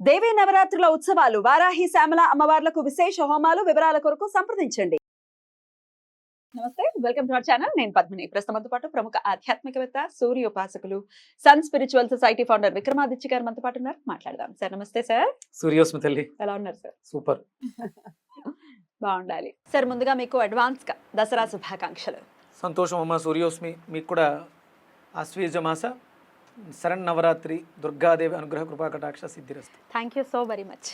దేవీ నవరాత్రుల ఉత్సవాలు వారాహి శ్యామల అమ్మవార్లకు విశేష హోమాలు వివరాల కొరకు సంప్రదించండి. నమస్తే వెల్కమ్ టు అవర్ ఛానల్. నేను పద్మిని. ప్రస్తుతంతో పాటు ప్రముఖ ఆధ్యాత్మికవేత్త సూర్య ఉపాసకులు sun spiritual society founder Vikramaditya garu మనతో పాటు ఉన్నారు. మాట్లాడదాం. సార్ నమస్తే సార్. సూర్యోస్మి తల్లి. ఎలా ఉన్నారు సార్? సూపర్. బాగుండాలి. సార్ ముందుగా మీకు అడ్వాన్స్గా దసరా శుభాకాంక్షలు. సంతోషం అమ్మ సూర్యోస్మి. మీకు కూడా ఆశ్వీజ శరణ్ నవరాత్రి దుర్గాదేవి అనుగ్రహ కృపా కటాక్ష సిద్ధిరస్తు. Thank you so very much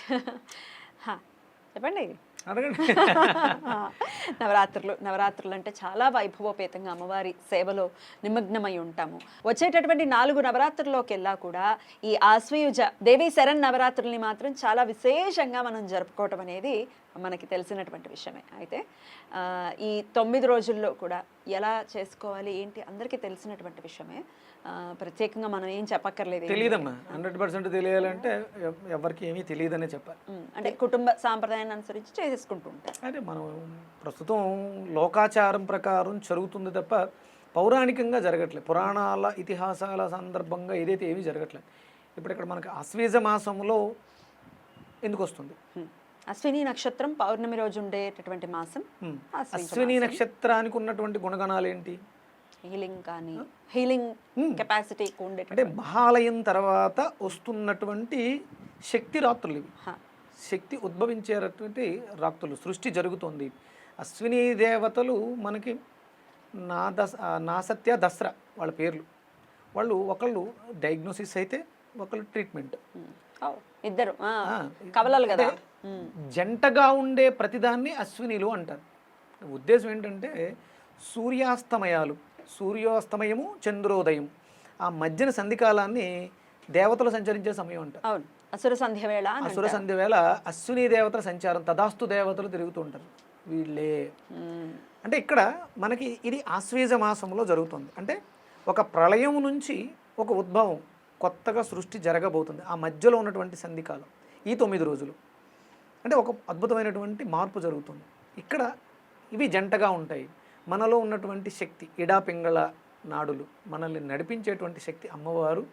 చెప్పండి. అడగండి. నవరాత్రులు నవరాత్రులు అంటే చాలా వైభవోపేతంగా అమ్మవారి సేవలో నిమగ్నమై ఉంటాము. వచ్చేటటువంటి నాలుగు నవరాత్రుల్లోకి వెళ్ళా కూడా ఈ ఆశ్వయుజ దేవీ శరణ్ నవరాత్రుల్ని మాత్రం చాలా విశేషంగా మనం జరుపుకోవటం అనేది మనకి తెలిసినటువంటి విషయమే. అయితే ఈ తొమ్మిది రోజుల్లో కూడా ఎలా చేసుకోవాలి ఏంటి అందరికీ తెలిసినటువంటి విషయమే. ప్రత్యేకంగా మనం ఏం చెప్పక్కర్లేదు తెలియదమ్మా హండ్రెడ్ పర్సెంట్ తెలియాలంటే ఎవ్- ఎవరికి ఏమీ తెలియదనే చెప్పాలి. అంటే కుటుంబ సాంప్రదాయాన్ని అనుసరించి చేసుకుంటూ ఉంటారు. అంటే మనం ప్రస్తుతం లోకాచారం ప్రకారం జరుగుతుంది తప్ప పౌరాణికంగా జరగట్లేదు పురాణాల ఇతిహాసాల సందర్భంగా ఏదైతే ఏమీ జరగట్లేదు. ఇప్పుడు ఇక్కడ మనకి ఆశ్వీజ మాసంలో ఎందుకు వస్తుంది. అశ్విని నక్షత్రం పౌర్ణమి రోజు ఉండేటటువంటి మాసం. అశ్విని నక్షత్రానికి ఉన్నటువంటి గుణగణాలు ఏంటి? హీలింగ్ కానీ హీలింగ్. కెపాసిటీ ఎక్కువ అంటే మహాలయం తర్వాత వస్తున్నటువంటి శక్తి రాత్రులు ఇవి. శక్తి ఉద్భవించేటటువంటి రాత్రులు సృష్టి జరుగుతోంది. అశ్విని దేవతలు మనకి నా దస నా సత్య దసరా వాళ్ళ పేర్లు. వాళ్ళు ఒకళ్ళు డయాగ్నోసిస్ అయితే ఒకళ్ళు ట్రీట్మెంట్ ఇద్దరు. కవలలు కదా. జంటగా ఉండే ప్రతిదాన్ని అశ్వినిలు అంటారు. ఉద్దేశం ఏంటంటే సూర్యాస్తమయాలు సూర్యాస్తమయము చంద్రోదయం. ఆ మధ్యన సంధికాలాన్ని దేవతలు సంచరించే సమయం అంటారు. అవును. అసుర సంధ్య వేళ అసుర. సంధ్య వేళ అశ్విని దేవతల సంచారం తదాస్తు దేవతలు తిరుగుతూ ఉంటారు. వీళ్ళే. అంటే ఇక్కడ మనకి ఇది ఆశ్వేజ మాసంలో జరుగుతుంది. అంటే ఒక ప్రళయం నుంచి ఒక ఉద్భవం కొత్తగా సృష్టి జరగబోతుంది. ఆ మధ్యలో ఉన్నటువంటి సంధికాలం ఈ తొమ్మిది రోజులు. అంటే ఒక అద్భుతమైనటువంటి మార్పు జరుగుతుంది. ఇక్కడ ఇవి జంటగా ఉంటాయి. మనలో ఉన్నటువంటి శక్తి ఇడా పింగళ నాడులు మనల్ని నడిపించేటువంటి శక్తి అమ్మవారు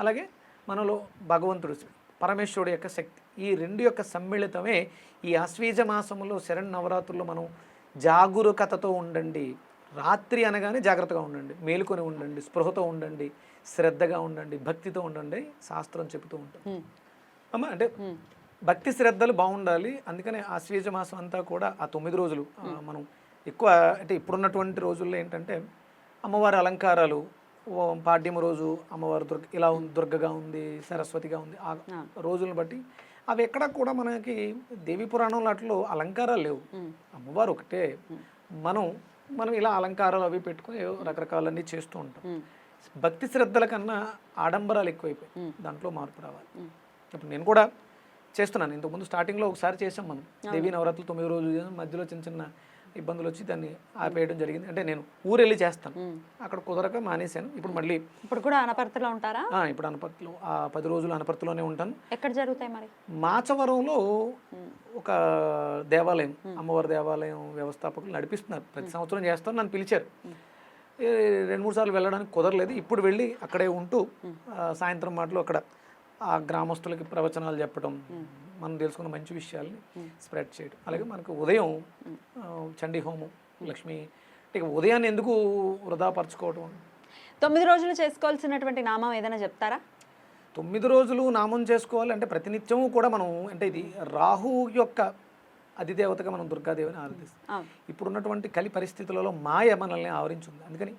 అలాగే మనలో భగవంతుడు పరమేశ్వరుడు యొక్క శక్తి. ఈ రెండు యొక్క సమ్మిళితమే ఈ ఆశ్వీజ మాసంలో శరణ్ నవరాత్రుల్లో మనం జాగరూకతతో ఉండండి. రాత్రి అనగానే జాగ్రత్తగా ఉండండి. మేలుకొని ఉండండి. స్పృహతో ఉండండి. శ్రద్ధగా ఉండండి. భక్తితో ఉండండి. శాస్త్రం చెబుతూ ఉంటుంది హ్మ్. అమ్మ అంటే. భక్తి శ్రద్ధలు బాగుండాలి అందుకనే ఆశ్వీజ మాసం అంతా కూడా ఆ తొమ్మిది రోజులు మనం ఎక్కువ అంటే ఇప్పుడున్నటువంటి రోజుల్లో ఏంటంటే అమ్మవారి అలంకారాలు ఓ పాడ్యమ రోజు అమ్మవారు దుర్గ ఇలా ఉంది దుర్గగా ఉంది సరస్వతిగా ఉంది ఆ. రోజులను బట్టి అవి ఎక్కడ కూడా మనకి దేవి పురాణంలో అట్లు అలంకారాలు లేవు. అమ్మవారు ఒకటే మనం మనం ఇలా అలంకారాలు అవి పెట్టుకుని రకరకాలన్నీ చేస్తూ ఉంటాం. భక్తి శ్రద్ధల కన్నా ఆడంబరాలు ఎక్కువైపోయి మ్మ్. దాంట్లో మార్పు రావాలి. ఇప్పుడు నేను కూడా చేస్తున్నాను. ఇంతకుముందు స్టార్టింగ్లో ఒకసారి చేసాం మనం. దేవీ నవరాత్రులు తొమ్మిది రోజులు. మధ్యలో చిన్న చిన్న ఇబ్బందులు వచ్చి దాన్ని ఆపేయడం జరిగింది. అంటే నేను ఊరెళ్ళి చేస్తాను. హ్మ్. అక్కడ కుదరక మానేశాను. ఇప్పుడు మళ్ళీ ఇప్పుడు కూడా అనపర్తిలో ఉంటారా? ఆ, ఇప్పుడు అనపర్తిలో ఆ పది రోజులు అనపర్తిలోనే ఉంటాను. ఎక్కడ జరుగుతాయి మరి? మాచవరంలో. ఒక దేవాలయం అమ్మవారి దేవాలయం వ్యవస్థాపకులు నడిపిస్తున్నారు. ప్రతి సంవత్సరం చేస్తారు. నన్ను పిలిచారు. రెండు మూడు సార్లు వెళ్ళడానికి కుదరలేదు. ఇప్పుడు వెళ్ళి అక్కడే ఉంటూ సాయంత్రం మాటలు అక్కడ ఆ గ్రామస్తులకి ప్రవచనాలు చెప్పడం మనం తెలుసుకున్న మంచి విషయాల్ని స్ప్రెడ్ చేయడం అలాగే మనకు ఉదయం చండీ హోమం లక్ష్మి ఇక ఉదయాన్ని ఎందుకు వృధా పరచుకోవడం తొమ్మిది రోజులు చేసుకోవాల్సినటువంటి నామం ఏదైనా చెప్తారా? తొమ్మిది రోజులు నామం చేసుకోవాలి అంటే ప్రతినిత్యము కూడా మనం అంటే ఇది రాహు యొక్క అధిదేవతగా మనం దుర్గాదేవిని ఆరాధిస్తాం. ఇప్పుడున్నటువంటి కలి పరిస్థితులలో మాయ మనల్ని ఆవరించింది. అందుకని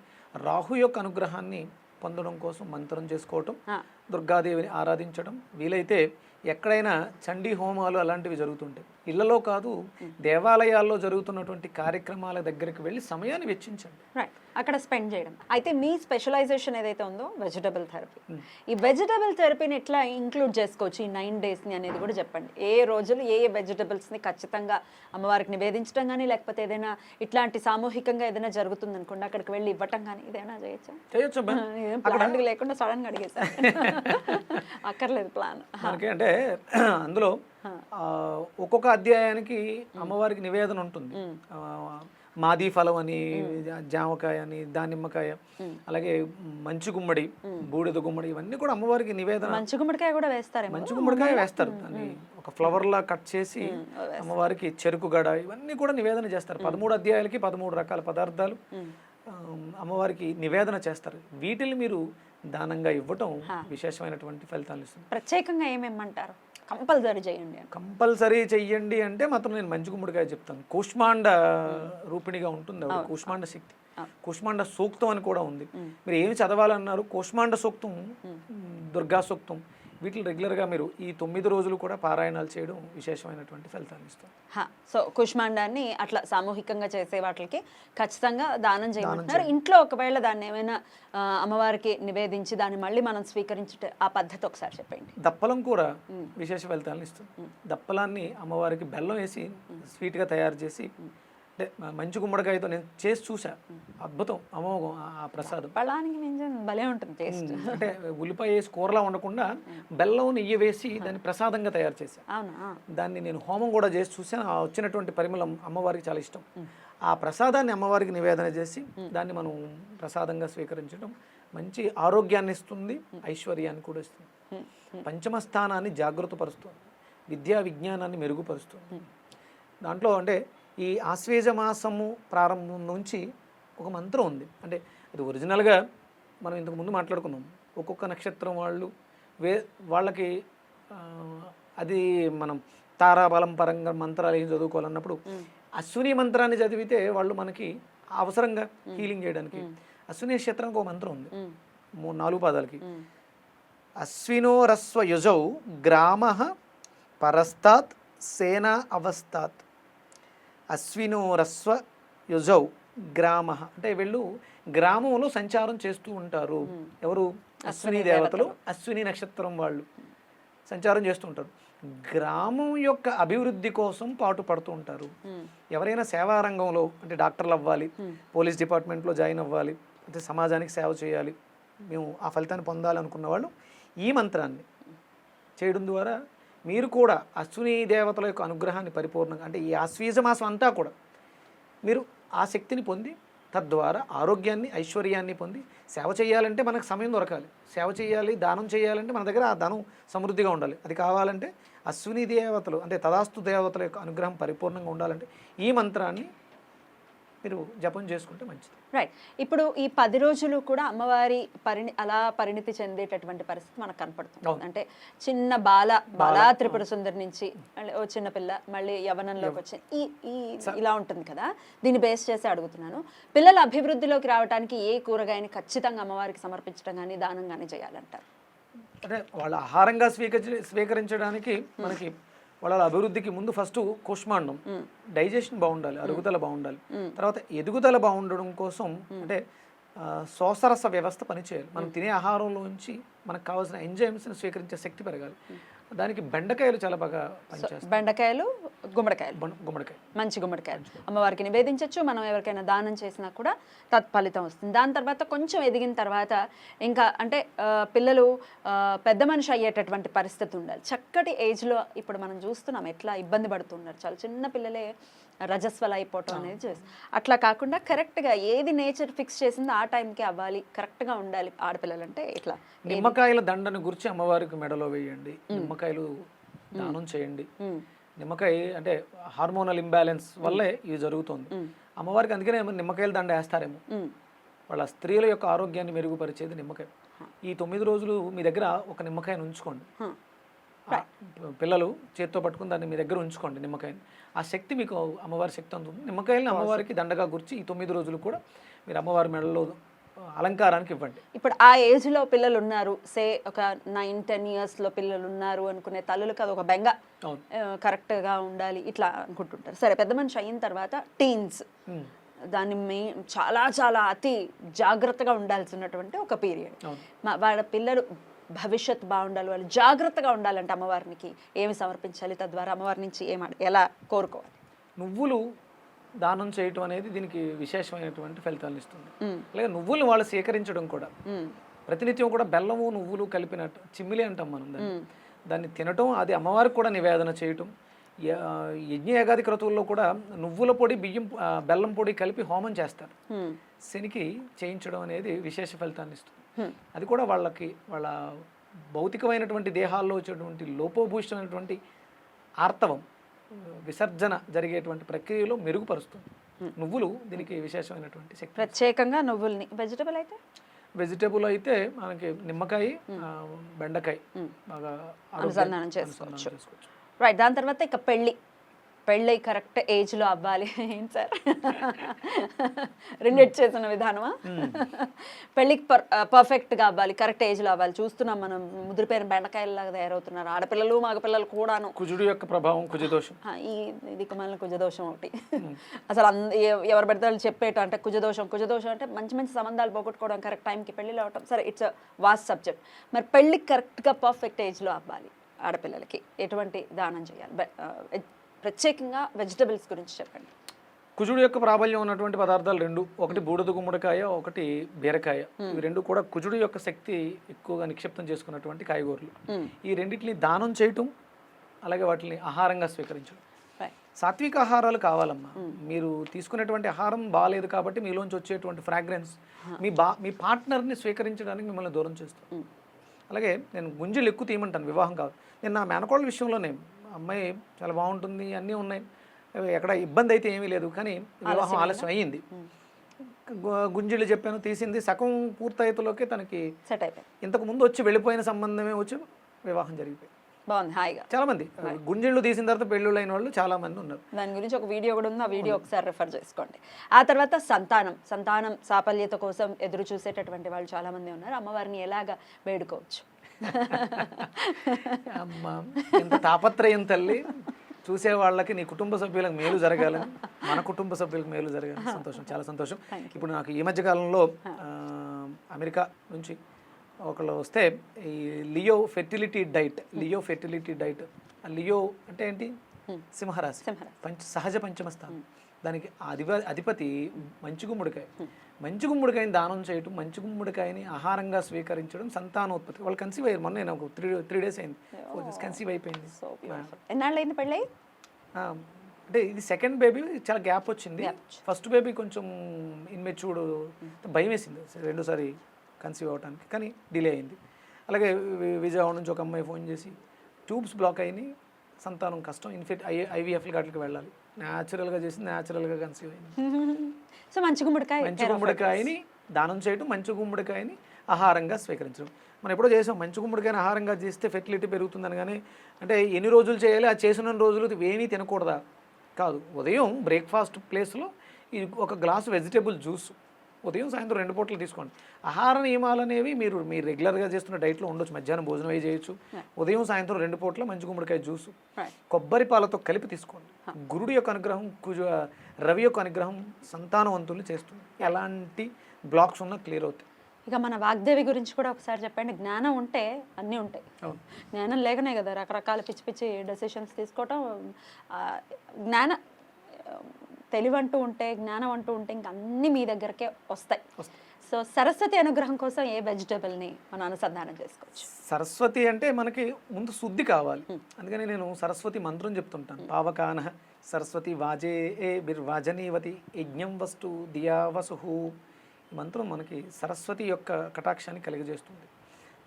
రాహు యొక్క అనుగ్రహాన్ని పొందడం కోసం మంత్రం చేసుకోవటం. దుర్గాదేవిని ఆరాధించడం. వీలైతే ఎక్కడైనా చండీ హోమాలు అలాంటివి జరుగుతుంటాయి. ఇళ్ళలో కాదు దేవాలయాల్లో జరుగుతున్నటువంటి కార్యక్రమాల దగ్గరికి వెళ్ళి సమయాన్ని వెచ్చించండి. రైట్ అక్కడ స్పెండ్ చేయడం. అయితే మీ స్పెషలైజేషన్ ఏదైతే ఉందో వెజిటబుల్ థెరపీ. ఈ వెజిటబుల్ థెరపీని ఎట్లా ఇంక్లూడ్ చేసుకోవచ్చు? ఈ నైన్ డేస్ని అనేది కూడా చెప్పండి. ఏ రోజులు ఏ ఏ వెజిటబుల్స్ని ఖచ్చితంగా అమ్మవారికి నివేదించడం కానీ లేకపోతే ఏదైనా ఇట్లాంటి సామూహికంగా ఏదైనా జరుగుతుంది అనుకోండి అక్కడికి వెళ్ళి ఇవ్వటం కానీ ఇదేనా చేయొచ్చా? చేయొచ్చు ప్లాన్ లేకుండా సడన్గా అడిగేసాను అక్కర్లేదు ప్లాన్. అంటే అందులో ఒక్కొక్క అధ్యాయానికి అమ్మవారికి నివేదన ఉంటుంది. మాది ఫలం అని జామకాయ అని దానిమ్మకాయ అలాగే మంచు గుమ్మడి బూడిద గుమ్మడి ఇవన్నీ కూడా అమ్మవారికి నివేదన. మంచి గుమ్మడికాయ కూడా వేస్తారేమో మంచు గుమ్మడికాయ వేస్తారు. దాన్ని ఒక ఫ్లవర్ లా కట్ చేసి అమ్మవారికి చెరుకు గడ ఇవన్నీ కూడా నివేదన చేస్తారు. పదమూడు అధ్యాయాలకి పదమూడు రకాల పదార్థాలు అమ్మవారికి నివేదన చేస్తారు. వీటిని మీరు దానంగా ఇవ్వటం విశేషమైనటువంటి ఫలితాలు ఇస్తుంది. ప్రత్యేకంగా ఏమేమంటారు కంపల్సరీ చేయండి కంపల్సరీ చెయ్యండి అంటే మాత్రం నేను మంచి గుమ్మడికాయ చెప్తాను. కూష్మాండ రూపిణిగా ఉంటుంది ఆవిడ, కూష్మాండ శక్తి. కూష్మాండ సూక్తం అని కూడా ఉంది. మీరు ఏమి చదవాలన్నారు? కూష్మాండ సూక్తం దుర్గా సూక్తం. వీటిని రెగ్యులర్గా మీరు ఈ తొమ్మిది రోజులు కూడా పారాయణాలు చేయడం విశేషమైనటువంటి ఫలితాలు ఇస్తుంది. సో కుష్మాండాన్ని అట్లా సామూహికంగా చేసే వాటికి ఖచ్చితంగా దానం చేయమంటున్నారు. ఇంట్లో ఒకవేళ దాన్ని ఏమైనా అమ్మవారికి నివేదించి దాన్ని మళ్ళీ మనం స్వీకరించుట ఆ పద్ధతి ఒకసారి చెప్పండి. దప్పలం కూర విశేష ఫలితాలను ఇస్తుంది. దప్పలాన్ని అమ్మవారికి బెల్లం వేసి స్వీట్గా తయారు చేసి అంటే మంచి గుమ్మడికాయతో నేను చేసి చూసా అద్భుతం అమోఘం ఆ- ప్రసాదం. మించి భలే ఉంటుంది టేస్ట్. అంటే ఉల్లిపాయ వేసి కూరలా ఉండకుండా బెల్లం నెయ్యి వేసి దాన్ని ప్రసాదంగా తయారు చేశా. అవునా? దాన్ని నేను హోమం కూడా చేసి చూసాను ఆ వచ్చినటువంటి పరిమళం అమ్మవారికి చాలా ఇష్టం. ఆ ప్రసాదాన్ని అమ్మవారికి నివేదన చేసి దాన్ని మనం ప్రసాదంగా స్వీకరించడం మంచి ఆరోగ్యాన్ని ఇస్తుంది ఐశ్వర్యాన్ని కూడా ఇస్తుంది. పంచమ స్థానాన్ని జాగృతపరుస్తుంది విద్యా విజ్ఞానాన్ని మెరుగుపరుస్తుంది. దాంట్లో అంటే ఈ ఆశ్వేజ మాసము ప్రారంభం నుంచి ఒక మంత్రం ఉంది. అంటే అది ఒరిజినల్గా మనం ఇంతకు ముందు మాట్లాడుకున్నాం. ఒక్కొక్క నక్షత్రం వాళ్ళు వే వాళ్ళకి అది మనం తారాబలం పరంగా మంత్రాలు ఏం చదువుకోవాలన్నప్పుడు అశ్విని మంత్రాన్ని చదివితే వాళ్ళు మనకి అవసరంగా హీలింగ్ చేయడానికి అశ్విని నక్షత్రానికి ఒక మంత్రం ఉంది. మూడు నాలుగు పాదాలకి. అశ్వినో రస్వ యుజౌ గ్రామ పరస్తాత్ సేనా అవస్తాత్. అశ్వినో రస్వ యుజౌ గ్రామ. అంటే వీళ్ళు గ్రామంలో సంచారం చేస్తూ ఉంటారు. ఎవరు? అశ్విని దేవతలు. అశ్విని నక్షత్రం వాళ్ళు సంచారం చేస్తూ ఉంటారు. గ్రామం యొక్క అభివృద్ధి కోసం పాటు పడుతూ ఉంటారు. ఎవరైనా సేవా రంగంలో అంటే డాక్టర్లు అవ్వాలి పోలీస్ డిపార్ట్మెంట్లో జాయిన్ అవ్వాలి అంటే సమాజానికి సేవ చేయాలి మేము ఆ ఫలితాన్ని పొందాలనుకున్న వాళ్ళు ఈ మంత్రాన్ని చేయడం ద్వారా మీరు కూడా అశ్విని దేవతల యొక్క అనుగ్రహాన్ని పరిపూర్ణంగా అంటే ఈ ఆశ్వీజ మాసం అంతా కూడా మీరు ఆ శక్తిని పొంది తద్వారా ఆరోగ్యాన్ని ఐశ్వర్యాన్ని పొంది సేవ చేయాలంటే మనకు సమయం దొరకాలి. సేవ చేయాలి దానం చేయాలంటే మన దగ్గర ఆ ధనం సమృద్ధిగా ఉండాలి. అది కావాలంటే అశ్విని దేవతలు అంటే తదాస్తు దేవతల యొక్క అనుగ్రహం పరిపూర్ణంగా ఉండాలంటే ఈ మంత్రాన్ని మీరు జపం చేసుకుంటే మంచిది. రైట్ ఇప్పుడు ఈ పది రోజులు కూడా అమ్మవారి పరిణి అలా పరిణితి చెందేటటువంటి పరిస్థితి మనకు కనపడుతుంది. అంటే చిన్న బాల బాలా త్రిపుర సుందరి నుంచి ఓ చిన్న పిల్ల మళ్ళీ యవనంలోకి వచ్చి ఈ ఈ ఇలా ఉంటుంది కదా. దీన్ని బేస్ చేసి అడుగుతున్నాను. పిల్లల అభివృద్ధిలోకి రావడానికి ఏ కూరగాయని ఖచ్చితంగా అమ్మవారికి సమర్పించడం కానీ దానం కానీ చేయాలంటారు? అంటే వాళ్ళ ఆహారంగా స్వీకరి స్వీకరించడానికి మనకి వాళ్ళ అభివృద్ధికి ముందు ఫస్ట్ కుష్మాండం. డైజెషన్ బాగుండాలి అరుగుదల బాగుండాలి. తర్వాత ఎదుగుదల బాగుండడం కోసం అంటే శోసరస వ్యవస్థ పనిచేయాలి. మనం తినే ఆహారంలోంచి మనకు కావాల్సిన ఎంజైమ్స్ని స్వీకరించే శక్తి పెరగాలి. దానికి బెండకాయలు చాలా బాగా బెండకాయలు గుమ్మడికాయలు. గుమ్మడికాయ మంచి గుమ్మడికాయలు. అమ్మవారికి నివేదించవచ్చు మనం ఎవరికైనా దానం చేసినా కూడా తత్ఫలితం వస్తుంది. దాని తర్వాత కొంచెం ఎదిగిన తర్వాత ఇంకా అంటే పిల్లలు పెద్ద మనిషి అయ్యేటటువంటి పరిస్థితి ఉండాలి. చక్కటి ఏజ్లో ఇప్పుడు మనం చూస్తున్నాం ఎట్లా ఇబ్బంది పడుతున్నారు. చాలా చిన్న పిల్లలే రజస్వల అయిపోవటం అనేది చేసి అట్లా కాకుండా కరెక్ట్గా ఏది నేచర్ ఫిక్స్ చేసిందో ఆ టైంకి అవ్వాలి. కరెక్ట్గా ఉండాలి ఆడపిల్లలంటే ఇట్లా నిమ్మకాయల దండను గురించి అమ్మవారికి మెడలో వేయండి. నిమ్మకాయలు దానం చేయండి. నిమ్మకాయ అంటే హార్మోనల్ ఇంబ్యాలెన్స్ వల్లే ఇది జరుగుతుంది. అమ్మవారికి అందుకనే నిమ్మకాయల దండ వేస్తారేమో. వాళ్ళ స్త్రీల యొక్క ఆరోగ్యాన్ని మెరుగుపరిచేది నిమ్మకాయ. ఈ తొమ్మిది రోజులు మీ దగ్గర ఒక నిమ్మకాయను ఉంచుకోండి. పిల్లలు చేత్తో పట్టుకుని దాన్ని మీ దగ్గర ఉంచుకోండి నిమ్మకాయని. ఆ శక్తి మీకు అమ్మవారి శక్తి అందుతుంది. నిమ్మకాయలని అమ్మవారికి దండగా గుర్చి ఈ తొమ్మిది రోజులు కూడా మీరు అమ్మవారి మెడలో అలంకారానికి ఇవ్వండి. ఇప్పుడు ఆ ఏజ్లో పిల్లలు ఉన్నారు సే ఒక నైన్ టెన్ ఇయర్స్లో పిల్లలు ఉన్నారు అనుకునే తల్లులకు అది ఒక బెంగ correct గా ఉండాలి ఇట్లా అనుకుంటుంటారు. సరే పెద్ద మనిషి అయిన తర్వాత టీన్స్. దాన్ని మెయిన్ చాలా చాలా అతి జాగ్రత్తగా ఉండాల్సినటువంటి ఒక పీరియడ్. అవును. వాళ్ళ పిల్లలు భవిష్యత్ బాగుండాలి వాళ్ళు జాగ్రత్తగా ఉండాలంటే అమ్మవారికి ఏమి సమర్పించాలి తద్వారా అమ్మవారి నుంచి ఏం అడ- ఎలా కోరుకోవాలి? నువ్వులు దానం చేయటం అనేది దీనికి విశేషమైనటువంటి ఫలితాలను ఇస్తుంది. అలాగే నువ్వుల్ని వాళ్ళు సేకరించడం కూడా. ప్రతినిత్యం కూడా బెల్లము నువ్వులు కలిపినట్టు చిమ్మిలి అంటాం మనం దాన్ని. దాన్ని తినటం అది అమ్మవారికి కూడా నివేదన చేయటం. యజ్ఞ యాగాది క్రతువుల్లో కూడా నువ్వుల పొడి బియ్యం బెల్లం పొడి కలిపి హోమం చేస్తారు. శనికి చేయించడం అనేది విశేష ఫలితాన్ని ఇస్తుంది. అది కూడా వాళ్ళకి వాళ్ళ భౌతికమైనటువంటి దేహాల్లో వచ్చేటువంటి లోపోభూషితమైనటువంటి ఆర్తవం. విసర్జన జరిగేటువంటి ప్రక్రియలో మెరుగుపరుస్తుంది. నువ్వులు దీనికి విశేషమైనటువంటి శక్తి. ప్రత్యేకంగా నువ్వుల్ని. వెజిటబుల్ అయితే? వెజిటేబుల్ అయితే మనకి నిమ్మకాయ బెండకాయ. బాగా. అనుసంధానం చేసుకోవచ్చు. రైట్ దాని తర్వాత ఇక పెళ్ళి. పెళ్ళి కరెక్ట్ ఏజ్లో అవ్వాలి. ఏంటి సార్? రిలేట్ చేసిన విధానమా? పెళ్ళికి పర్ పర్ఫెక్ట్గా అవ్వాలి కరెక్ట్ ఏజ్లో అవ్వాలి. చూస్తున్నాం మనం ముదిరిపోయిన బెండకాయలాగా తయారవుతున్నారు. ఆడపిల్లలు మగపిల్లలు కూడాను. కుజుడు యొక్క ప్రభావం కుజదోషం. ఈ ఇది మళ్ళీ కుజదోషం ఒకటి. అసలు ఎవరు పెడితే వాళ్ళు చెప్పేట అంటే కుజదోషం. కుజదోషం అంటే మంచి మంచి సంబంధాలు పోగొట్టుకోవడం కరెక్ట్ టైంకి పెళ్ళిలో అవటం. సరే ఇట్స్ వాస్ట్ సబ్జెక్ట్. మరి పెళ్ళికి కరెక్ట్గా పర్ఫెక్ట్ ఏజ్లో అవ్వాలి ఆడపిల్లలకి. ఎటువంటి దానం చేయాలి? ప్రత్యేకంగా వెజిటబుల్స్ గురించి చెప్పండి. కుజుడు యొక్క ప్రాబల్యం ఉన్నటువంటి పదార్థాలు రెండు. ఒకటి బూడిద గుమ్మడికాయ ఒకటి బీరకాయ. ఇవి రెండు కూడా కుజుడు యొక్క శక్తి ఎక్కువగా నిక్షిప్తం చేసుకున్నటువంటి కాయగూరలు. ఈ రెండింటిని దానం చేయటం అలాగే వాటిని ఆహారంగా స్వీకరించడం. సాత్విక ఆహారాలు కావాలమ్మా. మీరు తీసుకునేటువంటి ఆహారం బాగాలేదు కాబట్టి మీలోంచి వచ్చేటువంటి ఫ్రాగ్రెన్స్ మీ బా మీ పార్ట్నర్ని స్వీకరించడానికి మిమ్మల్ని దూరం చేస్తుంది. అలాగే నేను గుంజలు ఎక్కువ తీయమంటాను వివాహం కాదు. నేను నా మేనకోళ్ళ విషయంలోనే అమ్మాయి చాలా బాగుంటుంది అన్నీ ఉన్నాయి. ఎక్కడ ఇబ్బంది అయితే ఏమీ లేదు కానీ వివాహం ఆలస్యం అయ్యింది గు- గుంజీలు చెప్పాను తీసింది సగం పూర్తయితలోకే తనకి సెట్ అయిపోయింది. ఇంతకు ముందు వచ్చి వెళ్ళిపోయిన సంబంధమే వచ్చి వివాహం జరిగిపోయింది. బాగుంది హాయిగా. చాలా మంది గుంజీళ్ళు తీసిన తర్వాత పెళ్ళిళ్ళు అయిన వాళ్ళు చాలా మంది ఉన్నారు. దాని గురించి ఒక వీడియో కూడా ఉంది ఆ వీడియో ఒకసారి రెఫర్ చేసుకోండి. ఆ తర్వాత సంతానం సంతానం సాఫల్యత కోసం ఎదురు చూసేటటువంటి వాళ్ళు చాలా మంది ఉన్నారు. అమ్మవారిని ఎలాగా వేడుకోవచ్చు? అమ్మ ఎంత తాపత్రయం తల్లి. చూసే వాళ్ళకి నీ కుటుంబ సభ్యులకు మేలు జరగాలని మన కుటుంబ సభ్యులకు మేలు జరగాలని సంతోషం చాలా సంతోషం. ఇప్పుడు నాకు ఈ మధ్య కాలంలో అమెరికా నుంచి ఒకళ్ళు వస్తే ఈ Leo fertility diet Leo fertility diet Leo అంటే ఏంటి? సింహరాశి. సింహరాశి. పంచ సహజ పంచమ స్థానం దానికి అధిప అధిపతి మంచి గుమ్మడికాయ. మంచి గుమ్మడికాయని దానం చేయటం మంచి గుమ్మడికాయని ఆహారంగా స్వీకరించడం సంతానోత్పత్తి. వాళ్ళు కన్సీవ్ అయ్యారు. మొన్న నేను ఒక త్రీ త్రీ డేస్ అయింది. ఫోర్ డేస్ కన్సీవ్ అయిపోయింది. సో బ్యూటిఫుల్ ఎన్నాళ్ళు అయింది పెళ్ళి? అంటే ఇది సెకండ్ బేబీ చాలా గ్యాప్ వచ్చింది. ఫస్ట్ బేబీ కొంచెం ఇన్మెచ్యూర్డ్ భయం వేసింది. రెండోసారి కన్సీవ్ అవ్వడానికి కానీ డిలే అయింది. అలాగే విజయవాడ నుంచి ఒక అమ్మాయి ఫోన్ చేసి ట్యూబ్స్ బ్లాక్ అయినాయి. సంతానం కష్టం. ఇన్ఫెక్ట్ ఐ ఐవీఎఫ్ గాటికి వెళ్ళాలి. న్యాచురల్గా చేసి న్యాచురల్గా కన్సీవ్ అయింది. సో మంచి గుమ్మడికాయ మంచి గుమ్మడికాయని దానం చేయడం మంచి గుమ్మడికాయని ఆహారంగా స్వీకరించడం. మనం ఎప్పుడో చేసాం మంచి గుమ్మడికాయని ఆహారంగా చేస్తే ఫెర్టిలిటీ పెరుగుతుందని కానీ అంటే ఎన్ని రోజులు చేయాలి ఆ చేసిన రోజులు ఏమీ తినకూడదా? కాదు. ఉదయం బ్రేక్ఫాస్ట్ ప్లేస్లో ఈ ఒక గ్లాసు వెజిటేబుల్ జ్యూస్ ఉదయం సాయంత్రం రెండు పూటలు తీసుకోండి. ఆహార నియమాలు అనేవి మీరు మీరు రెగ్యులర్గా చేస్తున్న డైట్లో ఉండొచ్చు. మధ్యాహ్నం భోజనం అవి చేయొచ్చు. ఉదయం సాయంత్రం రెండు పూటల మంచి గుమ్మడికాయ జ్యూస్. కొబ్బరి పాలతో కలిపి తీసుకోండి. గురుడు యొక్క అనుగ్రహం కుజ రవి యొక్క అనుగ్రహం సంతానవంతుల్ని చేస్తుంది. ఎలాంటి బ్లాక్స్ ఉన్నా క్లియర్ అవుతాయి. ఇక మన వాగ్దేవి గురించి కూడా ఒకసారి చెప్పండి. జ్ఞానం ఉంటే అన్నీ ఉంటాయి. జ్ఞానం లేకనే కదా. రకరకాల పిచ్చి పిచ్చి డెసిషన్స్ తీసుకోవటం జ్ఞాన తెలివి అంటూ ఉంటే జ్ఞానం అంటూ ఉంటే ఇంక అన్నీ మీ దగ్గరకే వస్తాయి. సో సరస్వతి అనుగ్రహం కోసం ఏ వెజిటబుల్ని మనం అనుసంధానం చేసుకోవచ్చు? సరస్వతి అంటే మనకి ముందు శుద్ధి కావాలి. అందుకని నేను సరస్వతి మంత్రం చెప్తుంటాను. పావకాన సరస్వతి వాజే ఏ బిర్వాజనీవతి యజ్ఞం వస్తు దియా వసు ఈ మంత్రం మనకి సరస్వతి యొక్క కటాక్షాన్ని కలిగజేస్తుంది.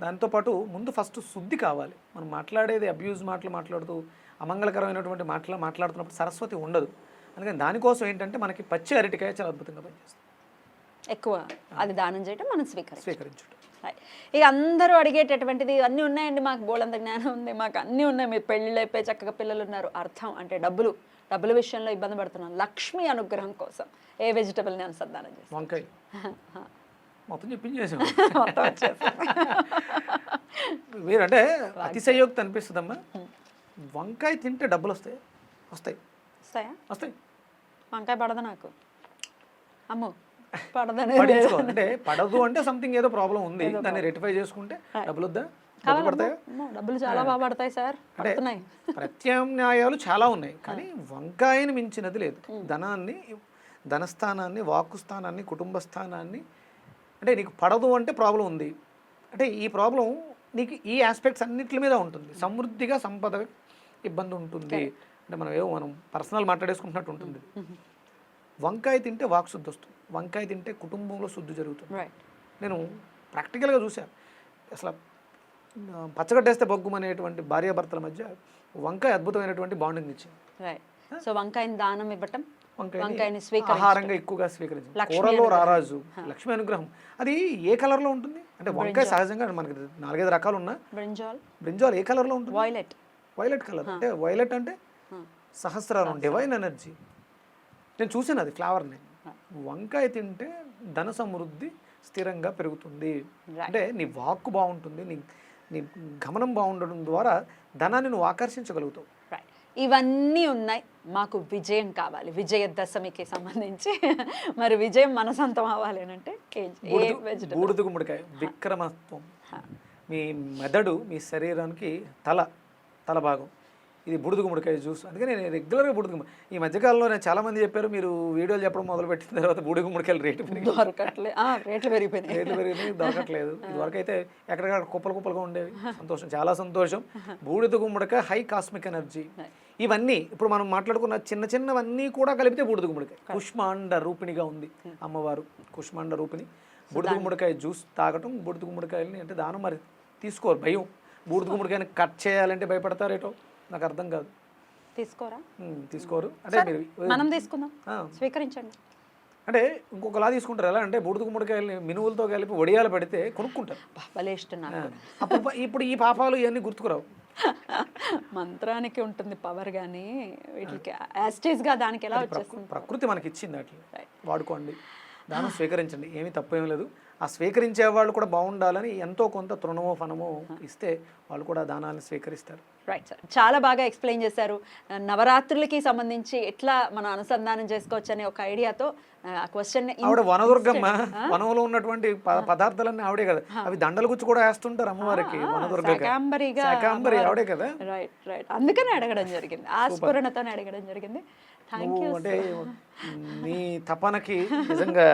దాంతోపాటు ముందు ఫస్ట్ శుద్ధి కావాలి. మనం మాట్లాడేది అబ్యూజ్ మాటలు మాట్లాడుతూ అమంగళకరమైనటువంటి మాటలు మాట్లాడుతున్నప్పుడు సరస్వతి ఉండదు. అందుకని దానికోసం ఏంటంటే మనకి పచ్చి అరటికాయ చాలా అద్భుతంగా పనిచేస్తుంది. ఎక్కువ అది దానం చేయటం మనం స్వీకరించాలి స్వీకరించుట. Right. ఇక అందరూ అడిగేటటువంటిది అన్నీ ఉన్నాయండి మాకు బోలంత జ్ఞానం ఉంది మాకు అన్నీ ఉన్నాయి. మీరు పెళ్ళిళ్ళు అయిపోయి చక్కగా పిల్లలు ఉన్నారు. అర్థం అంటే డబ్బులు డబ్బుల విషయంలో ఇబ్బంది పడుతున్నాం. లక్ష్మి అనుగ్రహం కోసం ఏ వెజిటబుల్ని అనుసంధానం చేస్తాం? వంకాయ. మొత్తం చెప్పించేసాం మొత్తం వచ్చేసాం. మీరంటే అతిశయోక్తి అనిపిస్తుందమ్మా. వంకాయ తింటే డబ్బులు వస్తాయి. వస్తాయి. వస్తాయా? వస్తాయి. వంకాయ పడదు నాకు. అమ్మో పడదని అంటే పడదు అంటే సంథింగ్ ఏదో ప్రాబ్లం ఉంది. దాన్ని రెటిఫై చేసుకుంటే డబ్బులు వద్దా డబ్బులు పడతాయా? అమ్మో, డబ్బులు చాలా బాగా పడతాయి సార్. పడుతున్నాయి. ప్రత్యామ్నాయాలు చాలా ఉన్నాయి. కానీ వంకాయని మించినది లేదు. ధనాన్ని ధనస్థానాన్ని వాక్కు స్థానాన్ని కుటుంబ స్థానాన్ని అంటే నీకు పడదు అంటే ప్రాబ్లం ఉంది. అంటే ఈ ప్రాబ్లం నీకు ఈ ఆస్పెక్ట్స్ అన్నిటి మీద ఉంటుంది. సమృద్ధిగా సంపద ఇబ్బంది ఉంటుంది. అంటే మనం ఏమో మనం పర్సనల్ మాట్లాడేసుకుంటున్నట్టు ఉంటుంది. వంకాయ తింటే వాక్ శుద్ధి వస్తుంది. వంకాయ తింటే కుటుంబంలో శుద్ధి జరుగుతుంది. నేను ప్రాక్టికల్గా చూశాను. అసలు పచ్చగడ్డేస్తే బొగ్గుమనేటువంటి భార్యాభర్తల మధ్య వంకాయ అద్భుతమైనటువంటి బాండింగ్ ఇచ్చింది. సో వంకాయని దానం ఇవ్వటం వంకాయని స్వీకరించడం. ఆహారంగా ఎక్కువగా స్వీకరించాం లక్ష్మీ కూరలో. రారాజు లక్ష్మీ అనుగ్రహం. అది ఏ కలర్లో ఉంటుంది? అంటే వంకాయ సహజంగా మనకి నాలుగైదు రకాలు ఉన్నా బ్రింజాల్. బ్రింజాల్ ఏ కలర్లో ఉంటుంది? Violet violet colour. అంటే వైలెట్ అంటే సహస్రారం డివైన్ ఎనర్జీ? నేను చూసాను అది ఫ్లవర్ని వంకాయ తింటే ధన సమృద్ధి స్థిరంగా పెరుగుతుంది. అంటే నీ వాక్కు బాగుంటుంది నీ నీ గమనం బాగుండడం ద్వారా ధనాన్ని నువ్వు ఆకర్షించగలుగుతావు. ఇవన్నీ ఉన్నాయి. మాకు విజయం కావాలి. విజయదశమికి సంబంధించి. మరి విజయం మన సొంతం అవ్వాలి అని అంటే బూడిద గుమ్మడికాయ విక్రమత్వం మీ మెదడు మీ శరీరానికి తల తల భాగం. ఇది బుడిద గుమ్మడికాయ జ్యూస్. అందుకే నేను రెగ్యులర్గా బుడిద గుమ్మడి ఈ మధ్యకాలంలో నేను చాలా మంది చెప్పారు మీరు వీడియోలు చెప్పడం మొదలు పెట్టిన తర్వాత బూడిద గుమ్మడికాయలు రేటు రేట్లు పెరిగిపోయినాయి. రేట్లు పెరిగినాయి దొరకట్లేదు. ఇదివరకు అయితే ఎక్కడికక్కడ కుప్పలు కుప్పలుగా ఉండేవి. సంతోషం చాలా సంతోషం. బూడిద గుమ్మడికాయ హై కాస్మిక్ ఎనర్జీ ఇవన్నీ ఇప్పుడు మనం మాట్లాడుకున్న చిన్న చిన్నవన్నీ కూడా కలిపితే బూడిద గుమ్మడికాయ కుష్మాండ రూపిణిగా ఉంది అమ్మవారు కుష్మాండ రూపిణి. బూడిద గుమ్మడికాయ జ్యూస్ తాగటం బూడిద గుమ్మడికాయలని అంటే దానం మరి తీసుకోరు భయం. బూడిద గుమ్మడికాయని కట్ చేయాలంటే భయపడతారేటో? నాకు అర్థం కాదు. తీసుకోరా? తీసుకోరు. అంటే మీరు మనం తీసుకుందాం. స్వీకరించండి. అంటే ఇంకొకలా తీసుకుంటారు. ఎలా అంటే బూడిద గుమ్మడికాయలని మినువులతో కలిపి వడియాలు పెడితే కొనుక్కుంటారు. అప్పుడు ఇప్పుడు ఈ పాపాలు ఇవన్నీ గుర్తుకురావు. మంత్రానికి ఉంటుంది పవర్ కానీ వీటికి దానికి ఎలా వచ్చేస్తుంది? ప్రకృతి మనకి ఇచ్చింది అట్లా. వాడుకోండి. దానం స్వీకరించండి. ఏమీ తప్పేం లేదు. ఆ స్వీకరించే వాళ్ళు కూడా బాగుండాలని ఎంతో కొంత తృణమో ఫనమో ఇస్తే వాళ్ళు కూడా దానాన్ని స్వీకరిస్తారు. రైట్ సార్ చాలా బాగా ఎక్స్ప్లెయిన్ చేశారు. నవరాత్రులకి సంబంధించి ఎట్లా మనం అనుసంధానం చేసుకోవచ్చు అనే ఒక ఐడియాతో క్వశ్చన్ ఆవిడ వనదుర్గమ్మ. వనంలో ఉన్నటువంటి పదార్థాలన్నీ ఆవిడే కదా. అవి దండలు గుచ్చి కూడా వేస్తుంటారు అమ్మవారికి వనదుర్గ శాకాంబరిగా శాకాంబరి ఆవిడే కదా. రైట్ రైట్ అందుకనే అడగడం జరిగింది. ఆ స్ఫురణతోనే అడగడం జరిగింది. నువ్వు అంటే నీ తపనకి నిజంగా